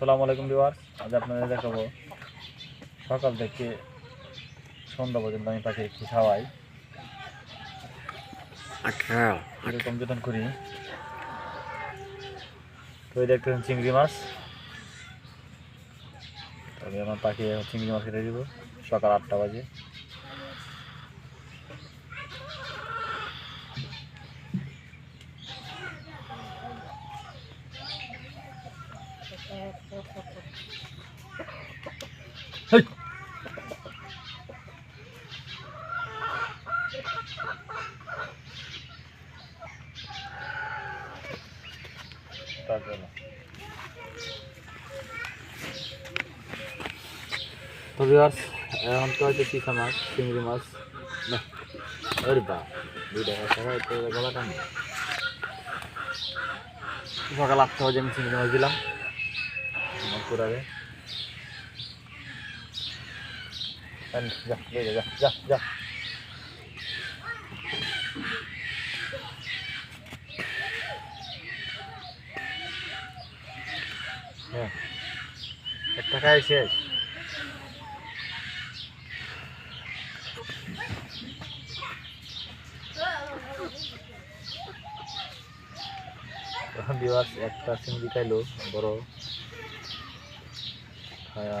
আসসালামু আলাইকুম ভিউয়ার্স আজ আপনাদের দেখাবো সকাল থেকে সন্ধ্যা পর্যন্ত আমি পাখি একটু খাওয়াই। আঠারো এরকম যতন করি। তো দেখতেছেন চিংড়ি মাছ। তবে আমার পাখি এখন চিংড়ি মাছ কেটে দিব সকাল আটটা বাজে। তো ভিউয়ার্স এখন তো হয়তো চিকা মাছ, চিংড়ি মাছ। না আরে বা দুইটা টাকা তো সকাল আটটা বাজে আমি চিংড়ি মাছ দিলাম। আমার পুরারে যা যা যা যা যা হ্যাঁ একটা খাই শেষ এখন দিবাস একটা চিংড়ি খাইলো, বড়। খায়া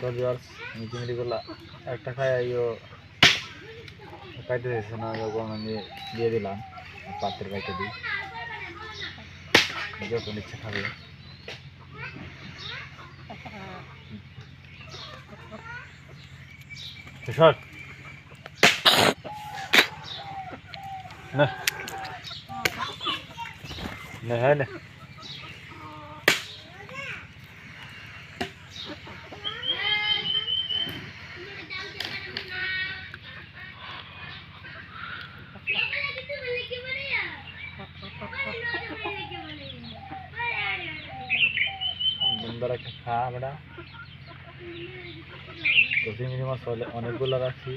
তো ভিউয়ার্স আমি চিংড়িগুলো একটা খাই আইও খাইতে দিয়েছে না, যখন আমি দিয়ে দিলাম পাত্রের খাইতে দিই। যখন ইচ্ছা খাবে। সর। না। না হ্যাঁ না। বন্ধুরা একটা খা আমরা চিংড়ি মাছ অনেকগুলো রাখছি,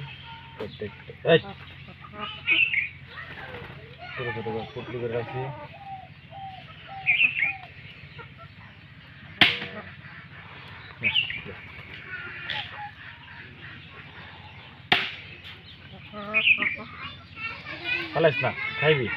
প্রত্যেকটা! ছোটো ছোটো পুটলি করে রাখছি খালাস না, খাইবি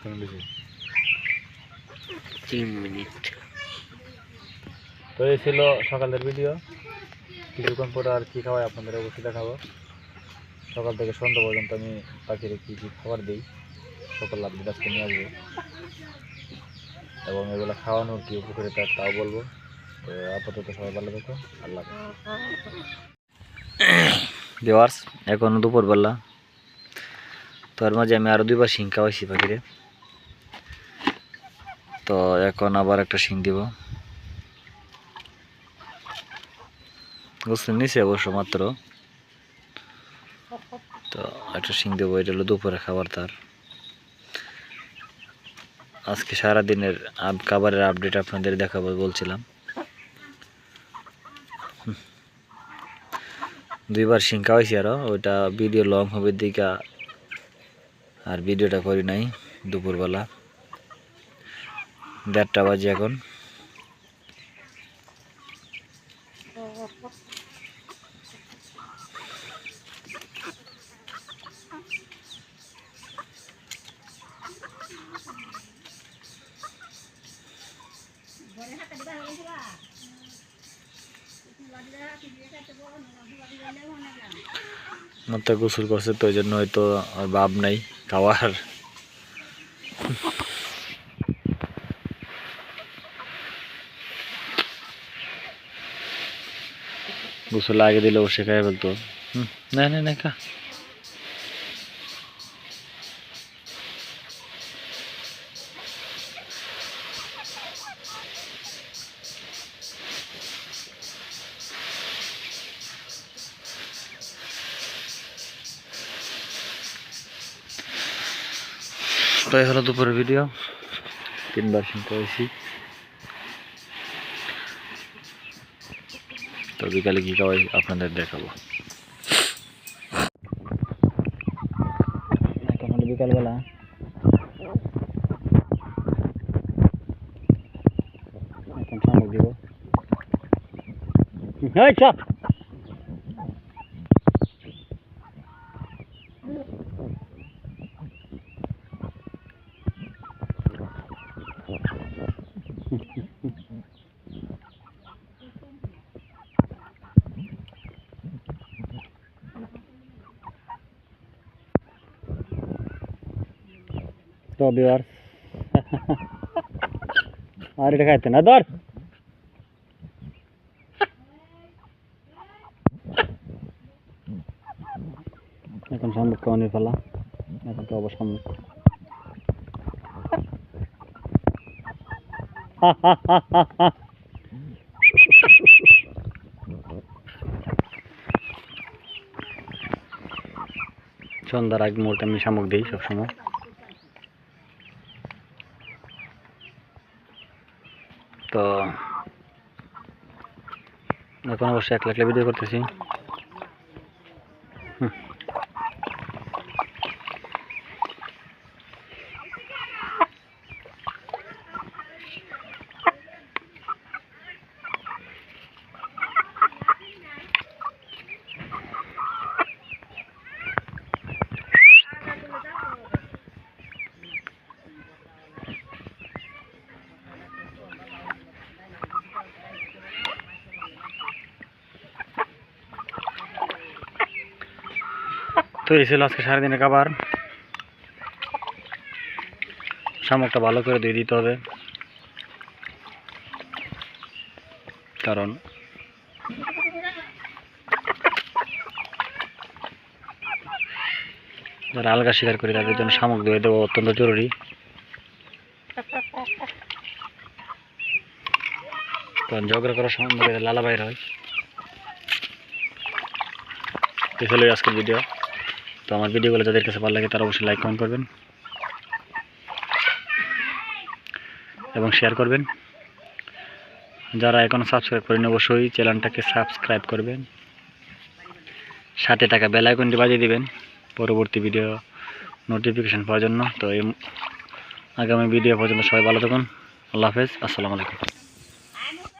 কেমন তিন মিনিট। তো এই ছিল সকালের ভিডিও কিছুক্ষণ পরে আর কি খাওয়াই আপনাদের অবশ্যই দেখাবো। সকাল থেকে সন্ধ্যা পর্যন্ত আমি পাখিরে কী কী খাবার দিই সকল আপডেট আজকে নিয়ে আসব। এবং এগুলো খাওয়ানোর কি উপকারিতা তাও বলব। তো আপাতত সবাই ভালো থেকো। আল্লাহ দেওয়ার্স এখন দুপুরবেলা। তো এর মাঝে আমি আরও দুইবার শিং খাওয়াইছি পাখিরে তো এখন আবার একটা শিং দিব। গোসল নিচে অবশ্য মাত্র। তো একটা শিং দেবো, এটা হলো দুপুরে খাবার তার। আজকে সারা দিনের খাবারের আপডেট আপনাদের দেখাবো বলছিলাম। দুইবার শিঙ্কা খাওয়াইছি আরও ওইটা ভিডিও লং হবে দিকা, আর ভিডিওটা করি নাই দুপুরবেলা। দেড়টা বাজে এখন। আমার গোসল করছে তো ওই জন্য হয়তো আর বাপ নাই খাওয়ার। গোসল আগে দিলে ও শেখায় বলতো হম, না না না, খা। তো এই হলো দুপুরের ভিডিও তিনবার শুনতে হয়েছি তো বিকালে কি খাওয়াই আপনাদের দেখাবো। বিকালবেলা? এখন শামুক দিব। তো আর এটা খাইতে না ধর এখন শামুক কাউনি ফেলা এখন তো শামুক সন্ধ্যার আগ মুহূর্তে আমি শামুক দিই সবসময় তো এখন অবশ্যই একলা একলা ভিডিও করতেছি হুম। তো এই ছিল আজকে সারাদিনের খাবার। শামুকটা ভালো করে দিয়ে দিতে হবে। কারণ যারা আলগা শিকার করি তাদের জন্য শামুক দিয়ে দেওয়া অত্যন্ত জরুরি। কারণ ঝগড়া করার সময় লালা বাইর হয়। আজকের ভিডিও তো আমার ভিডিওগুলো যাদের কাছে ভালো লাগে তারা অবশ্যই লাইক কমেন্ট করবেন। এবং শেয়ার করবেন। যারা এখনও সাবস্ক্রাইব করেন অবশ্যই চ্যানেলটাকে সাবস্ক্রাইব করবেন। সাথে টাকা বেল আইকনটি বাজিয়ে দিবেন পরবর্তী ভিডিও নোটিফিকেশন পাওয়ার জন্য। তো এই আগামী ভিডিও পর্যন্ত সবাই ভালো থাকুন। আল্লাহ হাফেজ। আসসালামু আলাইকুম।